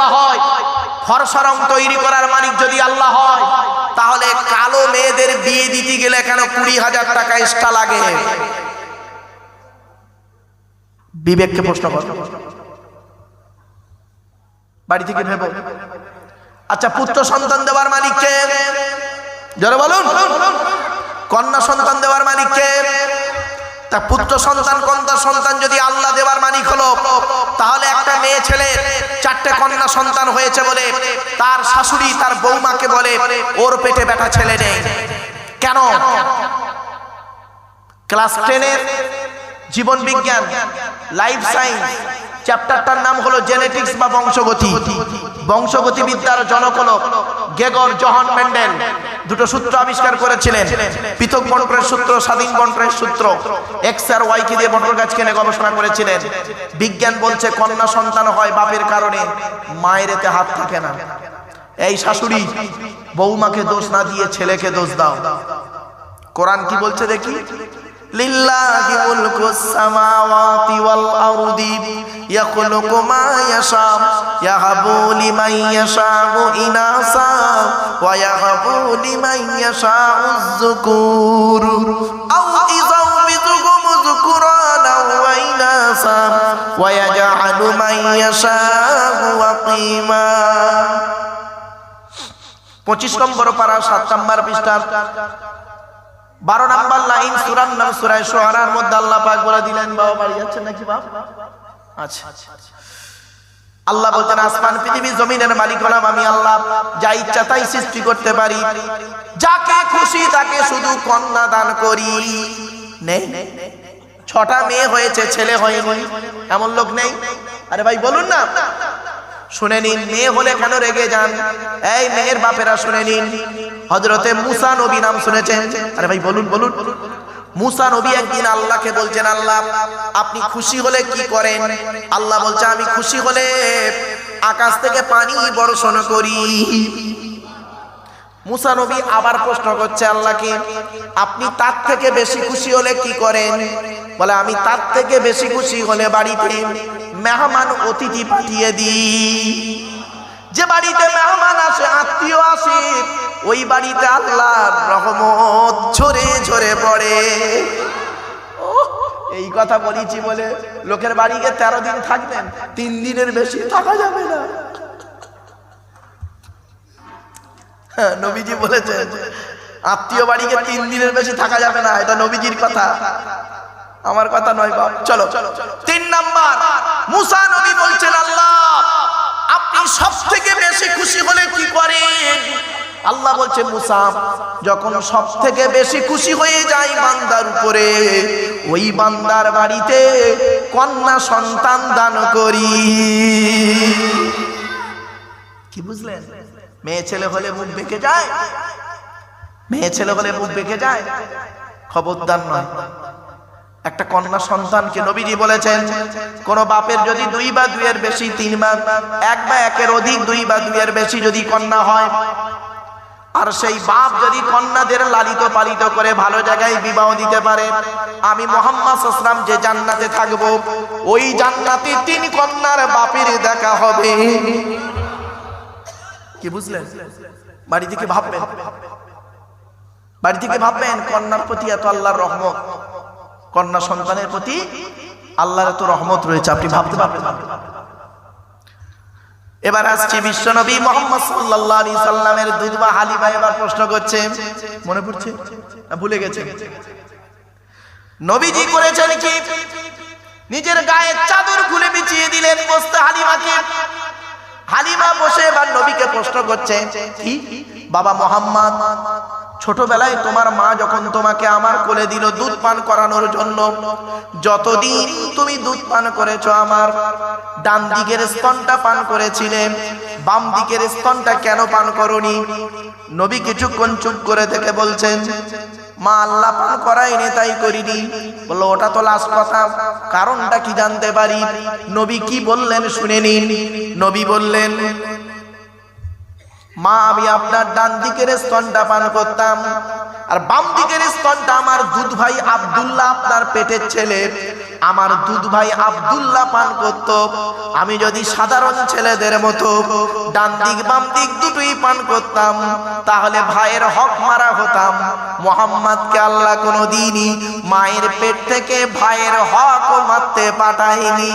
আল্লাহ হয় ফর্সা তৈরি করার মালিক যদি আল্লাহ হয়, তাহলে কালো মেয়েদের বিয়ে দিতে গেলে কেন কুড়ি হাজার টাকা এক্সট্রা লাগে? বিবেককে প্রশ্ন কর। বাড়ি থেকে ভেবো। আচ্ছা পুত্র সন্তান দেওয়ার মালিককে? জোরে বলুন। কন্যা সন্তান দেওয়ার মালিককে? তা পুত্র সন্তান, কন্যা সন্তান যদি আল্লাহ দেওয়ার মানিক হলো, তাহলে একটা মেয়ে ছেলে, চারটে কন্যা সন্তান হয়েছে বলে তার শাশুড়ি, তার বৌমাকে বলে, ওর পেটে বেটা ছেলে নেই। কেন? ক্লাস টেনের জীবন বিজ্ঞান, লাইফ সায়েন্স, চ্যাপ্টারটার নাম হলো জেনেটিক্স বা বংশগতি। বংশগতি বিদ্যার জনক হলো গেগর জহন মেন্ডেল। দুটো সূত্র আবিষ্কার করেছিলেন। পৃথক বন্টনের সূত্র, স্বাধীন বন্টনের সূত্র। এক্স আর ওয়াই কে দিয়ে বন্টন গাছকে নিয়ে গবেষণা করেছিলেন? বিজ্ঞান বলছে কন্যা সন্তান হয় বাপের কারণে, মায়ের এতে হাত থাকে না। এই শাশুড়ি, বৌমাকে দোষ না দিয়ে ছেলেকে দোষ দাও। কোরআন কি বলছে দেখি? লিল্লাহি মুলকুস সামাওয়াতি ওয়াল আরদি, ইয়াখলুকু মা ইয়াশা, ইয়াহাবু লিমান ইয়াশাউ ইনাসা, ওয়া ইয়াহাবু লিমান ইয়াশাউ যুকুর। আও ইযাওবিজুকুম যুকুরানা ওয়া ইনাসা, ওয়া ইয়াজআলু মান ইয়াশাউ ওয়াকিমা পঁচিশ নম্বর পারা সাত নম্বর পৃষ্ঠা বারো নাম্বার লাইন সুরান নাম সুরায় সোহারার মধ্যে আল্লাহ পাক বলে দিলেন, বাবা বাড়ি যাচ্ছেন নাকি বাপ? আচ্ছা আল্লাহ বলতেন আসমান, পৃথিবী, জমিনের মালিক হলাম আমি, আল্লাহ, যা ইচ্ছা তাই সৃষ্টি করতে পারি। যাকে খুশি তাকে শুধু কন্যা দান করি। নেই। ছটা মেয়ে হয়েছে, ছেলে হয়নি, এমন লোক নেই। আরে ভাই, বলুন না। শুনে নিন, মেয়ে হলে কেন রেগে যান? এই মেয়ের বাপেরা শুনে নিন। হজরতে মুসা নবী নাম শুনেছেন? আরে ভাই, বলুন বলুন। মুসা নবী একদিন আল্লাহকে বলছেন, আল্লাহ, আপনি খুশি হলে কি করেন? আল্লাহ বলছে, আমি খুশি হলে আকাশ থেকে পানি বর্ষণ করি। মুসা নবী আবার প্রশ্ন করছে আল্লাহকে, আপনি তার থেকে বেশি খুশি হলে কি করেন? বলে, আমি তার থেকে বেশি খুশি হলে বাড়িতে মেহমান অতিথি পাঠিয়ে দিই। যে বাড়িতে মেহমান আসে আত্মীয় আসে ওই বাড়িতে আল্লাহর রহমত ঝরে ঝরে পড়ে। এই কথা বলেছি বলে লোকের বাড়িতে তেরো দিন থাকবেন তিন দিনের বেশি থাকা যাবে না। হ্যাঁ, নবীজি বলেছেন আত্মীয় বাড়িকে তিন দিনের বেশি থাকা যাবে না এটা নবীজির কথা। আমার কথা নয় বাপ, চলো। তিন নাম্বার, মুসা নবী বলছেন, আল্লাহ, আপনি সব থেকে বেশি খুশি হলে কি করেন? আল্লাহ বলছে, মুসা, যখন সব থেকে বেশি খুশি হয়ে যায় বান্দার উপরে, ওই বান্দার বাড়িতে কন্যা সন্তান দান করি। কি বুঝলেন? মেয়ে ছেলে হলে মুখ বেঁকে যায়? মেয়ে ছেলে হলে মুখ বেঁকে যায়? খবরদার নয়। একটা কন্যা সন্তানকে নবীজি বলেছেন, কোন বাপের যদি দুই বা দুইয়ের বেশি তিন বা এক বা একের অধিক দুই বা দুইয়ের বেশি যদি কন্যা হয়, আর সেই বাপ যদি কন্যাদের লালিত পালিত করে ভালো জায়গায় বিবাহ দিতে পারে, আমি মোহাম্মদ আসলাম যে জান্নাতে থাকব, ওই জান্নাতে তিন কন্যার বাপের দেখা হবে। কি বুঝলেন? বাড়ি থেকে ভাববেন? বাড়ি থেকে ভাববেন? কন্যার প্রতি এত আল্লাহর রহমত। কন্যা সন্তানের প্রতি আল্লাহর এত রহমত রয়েছে, আপনি ভাবতে পারবেন। এবার আসছে বিশ্বনবী মোহাম্মদ সাল্লামের দুধবা এবার প্রশ্ন করছে, মনে পড়ছে? ভুলে গেছে? নবীজি করেছেন কি? নিজের গায়ে চাদর খুলে বিছিয়ে দিলেন বসতে হালিমাকে। হালিমা বসে এবার নবীকে প্রশ্ন করছে, কি? বাবা মোহাম্মদ ছোটবেলায় তোমার মা যখন তোমাকে আমার কোলে দিল দুধ পান করানোর জন্য, যতদিন তুমি দুধ পান করেছ আমার, ডান দিকের স্তনটা পান করেছিলে, বাম দিকের স্তনটা কেন পান করনি? নবী কিছুক্ষণ চুপ করে থেকে বলছেন, মা, আল্লাহ পান করায়নি, তাই করিনি। বলল, ওটা তো লাস্ট কথা কারণটা কি জানতে পারি? নবী কি বললেন শুনে নিন। নবী বললেন মা, আমি আপনার ডান দিকের স্তনটা পান করতাম। আর বাম দিকের স্তনটা আমার দুধ ভাই আব্দুল্লাহ আপনার পেটের ছেলে। আমার দুধ ভাই আবদুল্লাহ পান করত। আমি যদি সাধারণ ছেলেদের মতো ডান দিক, বাম দিক দুটোই পান করতাম, তাহলে ভাইয়ের হক মারা হতাম। মোহাম্মদকে আল্লাহ কোনো দিনই মায়ের পেট থেকে ভাইয়ের হক মারতে পাঠায়নি।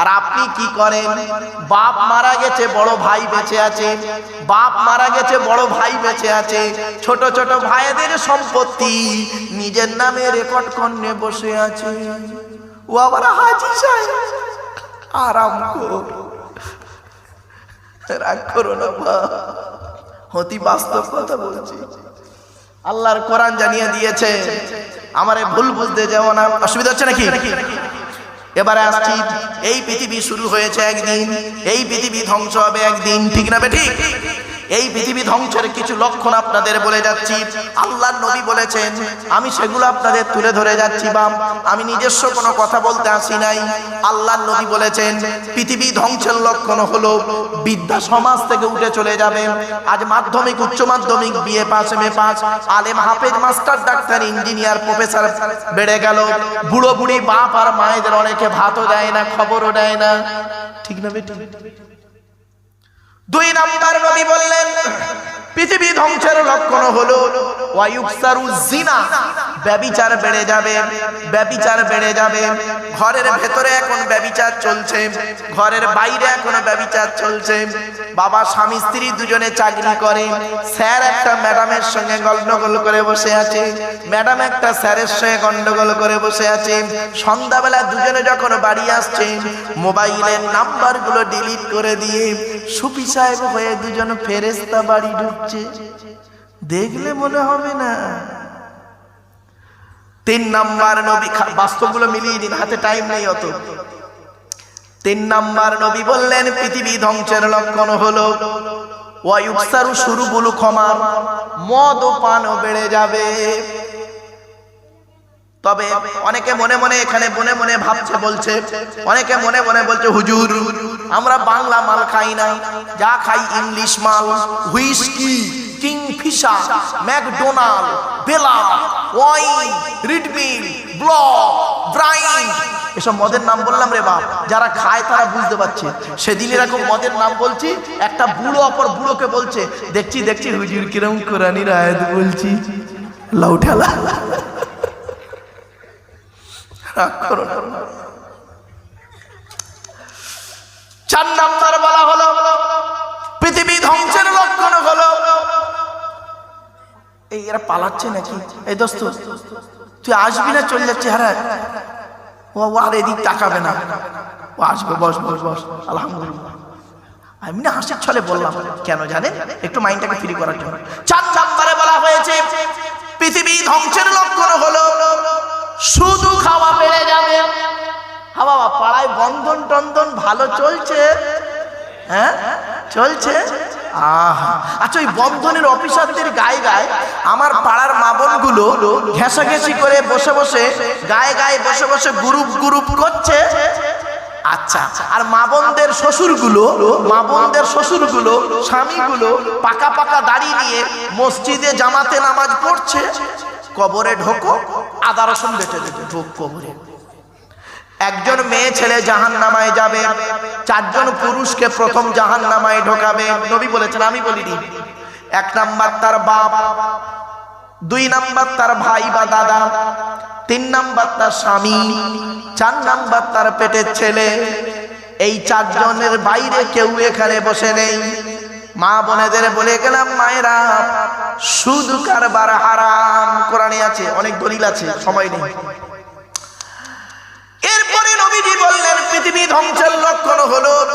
আর আপনি কি করেন? বাপ মারা গেছে, বড় ভাই বেঁচে আছে। বাপ মারা গেছে, বড় ভাই বেঁচে আছে। ছোট ছোট ভাইদের সম্পত্তি নিজের নামে রেকর্ড করনে বসে আছে। ও আবার হাজি সাহেব, আরাম কর। রাগ করো না বা হতি বাস্তব কথা বলছি। আল্লাহর কোরআন জানিয়ে দিয়েছে, আমারে ভুল বুঝতে যাব না। অসুবিধা হচ্ছে নাকি? এবারে আসছি, এই পৃথিবী শুরু হয়েছে একদিন, এই পৃথিবী ধ্বংস হবে একদিন, ঠিক না বে ঠিক? এই পৃথিবী ধ্বংসের কিছু লক্ষণ আপনাদের বলে যাচ্ছি। আল্লাহর নবী বলেছেন, আমি সেগুলো আপনাদের তুলে ধরে যাচ্ছি বাম আমি নিজস্ব কোনো কথা বলতে আসি নাই। আল্লাহর নবী বলেছেন, পৃথিবী ধ্বংসের লক্ষণ হলো বিদ্যা সমাজ থেকে উঠে চলে যাবে। আজ মাধ্যমিক, উচ্চ মাধ্যমিক বিএ পাস এম এ আলেম হাফেজ, মাস্টার, ডাক্তার, ইঞ্জিনিয়ার, প্রফেসর বেড়ে গেল। বুড়ো বুড়ি বাপ আর মায়েদের অনেকে ভাতও দেয় না, খবরও দেয় না। ঠিক না বেটি? দুই নাম্বার নবী বললেন পৃথিবী ধ্বংসের লক্ষণ হলো জিনা, ব্যবিচার বেড়ে যাবে, ব্যবিচার বেড়ে যাবে। ঘরের ভেতরে এখন ব্যবিচার চলছে, ঘরের বাইরে এখনও ব্যবিচার চলছে। বাবা, স্বামী, স্ত্রী দুজনে চাকরি করে, স্যার একটা ম্যাডামের সঙ্গে গন্ডগোল করে বসে আছে, ম্যাডাম একটা স্যারের সঙ্গে গন্ডগোল করে বসে আছে। সন্ধ্যাবেলা দুজনে যখন বাড়ি আসছে, মোবাইলের নাম্বারগুলো ডিলিট করে দিয়ে সুফি সাহেব হয়ে দুজন ফেরেস্তা বাড়ি ঢুকছে দেখলে মনে হবে না। তিন নাম্বার নবী বাস্তবগুলো মিলিয়ে দিন হাতে টাইম নেই অত। তিন নাম্বার নবী বললেন, পৃথিবী ধ্বংসের লক্ষণ হলো ওয়ায়ুকসারু শুরু বলু ক্ষমার মদ ও পানও বেড়ে যাবে। তবে অনেকে মনে মনে এখানে মনে মনে ভাবছে, বলছে, অনেকে মনে মনে বলছে, হুজুর, আমরা বাংলা মাল খাই না, যা খাই ইংলিশ মাল, হুইস্কি কিং ফিশার ম্যাকডোনাল্ড বেলা ওয়াইন রিডমিল ব্লক, ব্রাইন। এসব মদের নাম বললাম রে বাপ, যারা খায় তারা বুঝতে পারছে। সেদিন এরকম মদের নাম বলছি, একটা বুড়ো অপর বুড়োকে বলছে, দেখছি দেখছি, হুজুর কিরম কোরআনির আয়াত বলছি। লাউ ঠেলা রাগ করো। চার নাম্বার বলা হলো, পৃথিবী ধ্বংসের লক্ষণ হলো। এই এরা পালাচ্ছে নাকি? এই দোস্ত, তুই আসবি না চলে যাচ্ছে হারা ও আর এদিক তাকাবে না। ও আসবে, বস বস বস, আলহামদুলিল্লাহ। আমি না হাসির ছলে বললাম, কেন জানেন? একটু মাইন্ডটাকে ফ্রি করার জন্য। চার নাম্বারে বলা হয়েছে, পৃথিবী ধ্বংসের লক্ষণ হলো। শুধু খাওয়া বেড়ে যাবে। হা বাবা, পাড়ায় বন্ধন টন্ধন ভালো চলছে? হ্যাঁ? চলছে? আচ্ছা ওই বন্ধনের অফিসারদের গায়ে গায়ে আমার পাড়ার মা বোনগুলো ঘেঁষাঘেঁষি করে বসে বসে, গায়ে গায়ে বসে বসে গ্রুপ গ্রুপ করছে। আচ্ছা আর মা বোনদের শ্বশুরগুলো, মা বোনদের শ্বশুরগুলো, স্বামীগুলো পাকা পাকা দাড়ি নিয়ে মসজিদে জামাতে নামাজ পড়ছে। কবরে ঢোকো আদা রসুন বেটে দেবে, ঢোক কবরে। একজন মেয়ে ছেলে জাহান নামায় যাবে, চারজন পুরুষকে প্রথম জাহান নামায় ঢোকাবে। নবী বলেছেন, আমি বলিনি এক নাম্বার তার বাপ, দুই নাম্বার তার ভাই বা দাদা, তিন নাম্বার তার স্বামী, চার নাম্বার তার পেটের ছেলে। এই চারজনের বাইরে কেউ এখানে বসে নেই। মা বোনেদের বলে গেলাম, মায়েরা শুধু কারবার হারাম। কোরআনে আছে, অনেক দলিল আছে, সময় নেই। এরপরে নবীজি বললেন, পৃথিবী ধ্বংসের লক্ষণ হলো,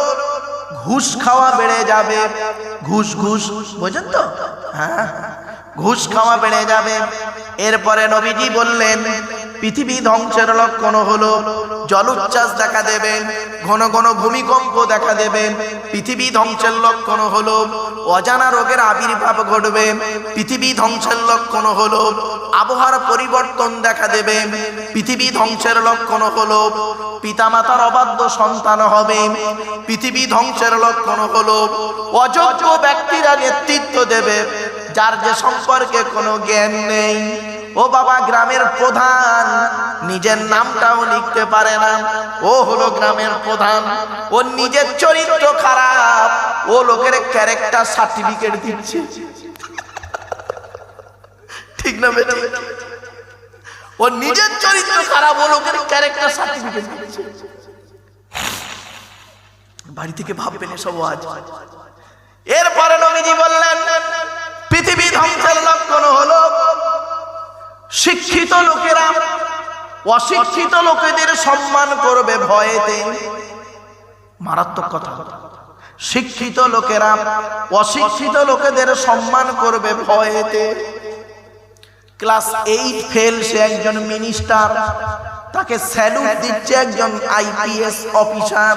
ঘুষ খাওয়া বেড়ে যাবে। ঘুষ ঘুষ, বোঝেন তো? হ্যাঁ? ঘুষ খাওয়া বেড়ে যাবে। এরপরে নবীজি বললেন, পৃথিবী ধ্বংসের লক্ষণ হলো, জলোচ্ছ্বাস দেখা দেবে। ঘন ঘন ভূমিকম্প দেখা দেবে। পৃথিবী ধ্বংসের লক্ষণ হলো, অজানা রোগের আবির্ভাব ঘটবে। পৃথিবী ধ্বংসের লক্ষণ হলো, আবহাওয়ার পরিবর্তন দেখা দেবে। পৃথিবী ধ্বংসের লক্ষণ হলো, পিতামাতার অবাধ্য সন্তান হবে। পৃথিবী ধ্বংসের লক্ষণ হলো, অযোগ্য ব্যক্তিরা নেতৃত্ব দেবে, যার যে সম্পর্কে কোনো জ্ঞান নেই। ও বাবা, গ্রামের প্রধান। নিজের নামটাও লিখতে পারে না। ও হলো গ্রামের প্রধান। ও নিজের চরিত্র খারাপ। ও লোকের ক্যারেক্টার সার্টিফিকেট দিচ্ছে। ঠিক না বেটা? ও নিজের চরিত্র খারাপ, ও লোকের ক্যারেক্টার সার্টিফিকেট দিচ্ছে। বাড়ি থেকে ভাববেন এসব আজ এরপরে নবীজি বললেন শিক্ষিত লোকেরা অশিক্ষিত লোকেদের সম্মান করবে ভয়েতে। মারাত্মক কথা। শিক্ষিত লোকেরা অশিক্ষিত লোকেদের সম্মান করবে ভয়েতে। ক্লাস এইট ফেল সে একজন মিনিস্টার, তাকে স্যালুট দিচ্ছে একজন আইপিএস অফিসার।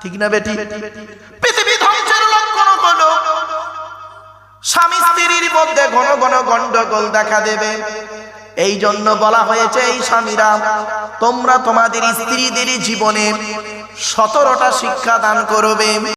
ঠিক না বেটি? পৃথিবী ধ্বংসের লক্ষণ হলো, স্বামী স্ত্রীর মধ্যে ঘন ঘন গন্ডগোল দেখা দেবে। এই জন্য বলা হয়েছে এই স্বামীরা তোমরা তোমাদের স্ত্রীদের জীবনে সতেরোটা শিক্ষা দান করবে।